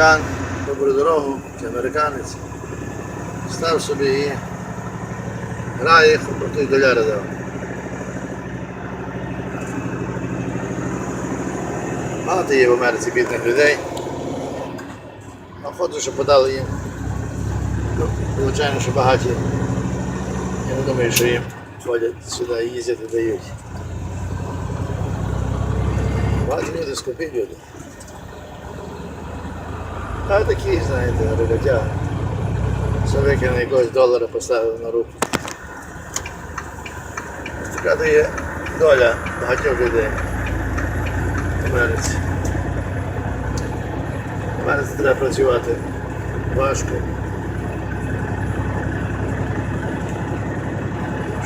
Американ, добру дорогу, чи американець. Став собі і грає, й доляри дав. Багато є в Америці бідних людей. Охоту, що подали їм. Ну, Звичайно, що багаті. Я не думаю, що їм ходять сюди і їздять і дають. Багаті люди скупі люди. А такі, знаєте, ребятя. Що викине якогось долара поставив на руку. Така то є доля багатьох людей в Америці. Треба працювати важко.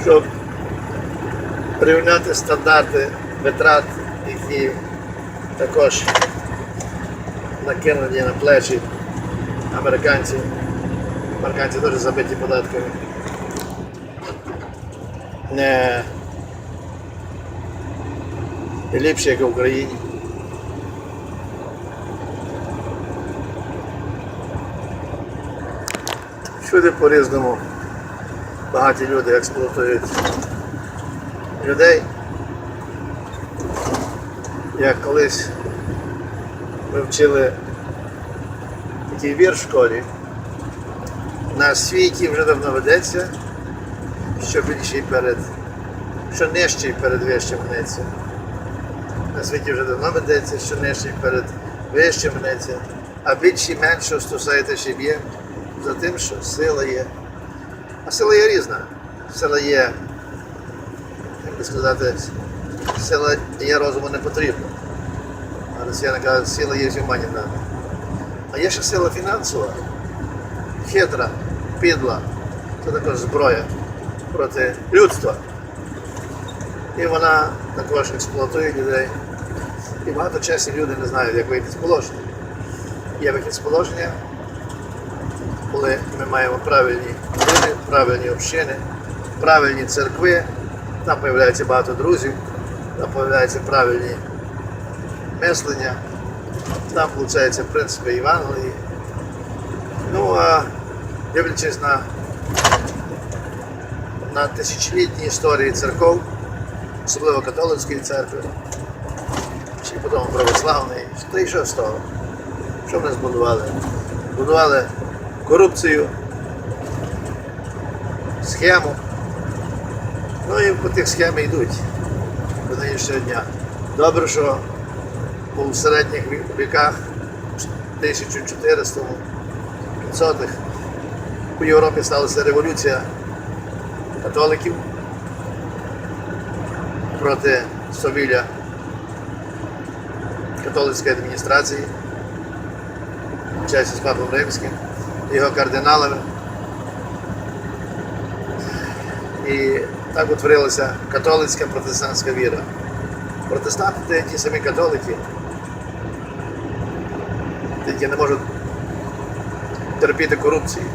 Щоб порівняти стандарти витрат, які також накинені на плечі американців. Американці теж забиті податками. Не ліпше, як в Україні. Всюди по-різному багаті люди експлуатують людей. Як колись ми вчили такий вірш в школі. На світі вже давно ведеться, що більший перед, що нижчий перед вищим гнеться. На світі вже давно ведеться, що нижчий перед вищим гнеться, а більший менше стосується ще за тим, що сила є. А сила є різна. Сила є, як би сказати, сила є розуму не потрібна. Росіяни кажуть, сила є всіма не. А є ще сила фінансова, хитра, підла, це також зброя проти людства. І вона також експлуатує людей. І багато часів люди не знають, як вийти з положення. Є вихід з положення, коли ми маємо правильні люди, правильні общини, правильні церкви, там з'являється багато друзів, там з'являються правильні мислення, там виходить принципи Євангелії. Ну а дивлячись на, на тисячолітні історії церков, особливо католицької церкви, чи потім православної, то і що з того? Що вони збудували? Будували корупцію, схему. Ну і по тих схемах йдуть до нинішнього дня. Добре, що у середніх віках 1400 500-х у Європі сталася революція католиків проти совілля католицької адміністрації, часі з папом римським, його кардиналами. І так утворилася католицька протестантська віра. Протестанти ті самі католики, які не можуть терпіти корупції.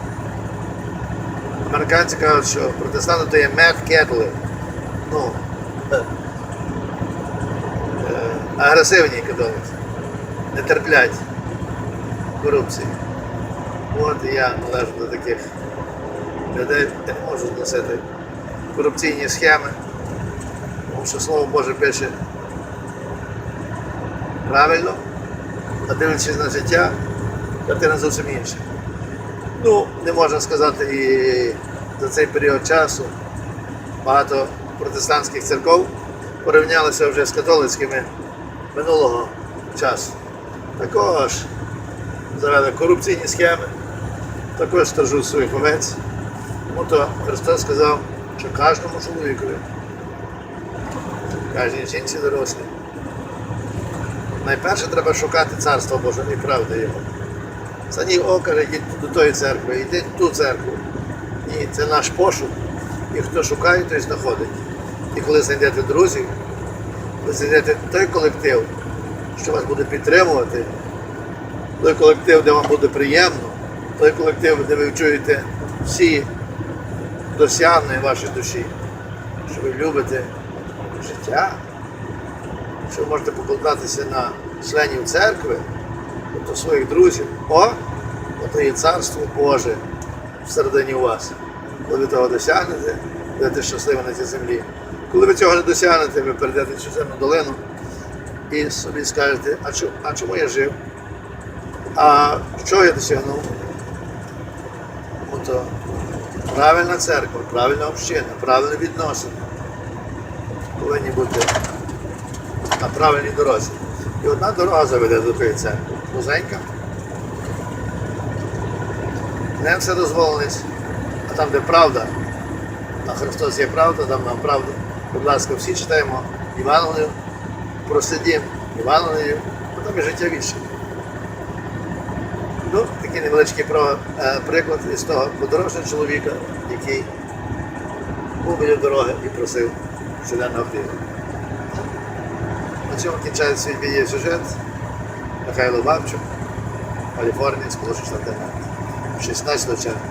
Американці кажуть, що протестанти то є mad Catholic. Ну, е, е, агресивні католики. Не терплять корупції. От я належу до таких людей, я не можу зносити корупційні схеми, тому що Слово Боже пише правильно, а дивлячись на життя, картина зовсім інша. Ну, не можна сказати і за цей період часу багато протестантських церков порівнялися вже з католицькими минулого часу. Також завели корупційні схеми, також стражуть своїх овець. Тому то Христос сказав, що кожному чоловікові, кожній жінці дорослій, найперше треба шукати царство Боже і правди Його. За ній о, йдіть до тої церкви, йдіть в ту церкву. І це наш пошук. І хто шукає, той знаходить. І коли знайдете друзів, ви знайдете той колектив, що вас буде підтримувати, той колектив, де вам буде приємно, той колектив, де ви чуєте всі досягнення вашої душі, що ви любите життя, що можете покладатися на членів церкви, до своїх друзів. О, ото є царство Боже всередині вас. Коли ви того досягнете, будете щасливі на цій землі. Коли ви цього не досягнете, ви перейдете цю земну долину і собі скажете, а, чому, а чому я жив? А що я досягнув? Ото правильна церква, правильна община, правильні відносини повинні бути на правильній дорозі. І одна дорога заведе до тої церкви. Вузенька. Не все дозволеність, а там, де правда, а Христос є правда, там нам правда. Будь ласка, всі читаємо Євангелію, просидім Євангелію, а там і життя вічне. Ну, такий невеличкий е, приклад із того подорожнього чоловіка, який був біля дороги і просив щоденного хліба. Цьому кінчається свій відеосюжет. Михайло Бабчук, Каліфорнія, Сполучені Штати Америки. 16 червня.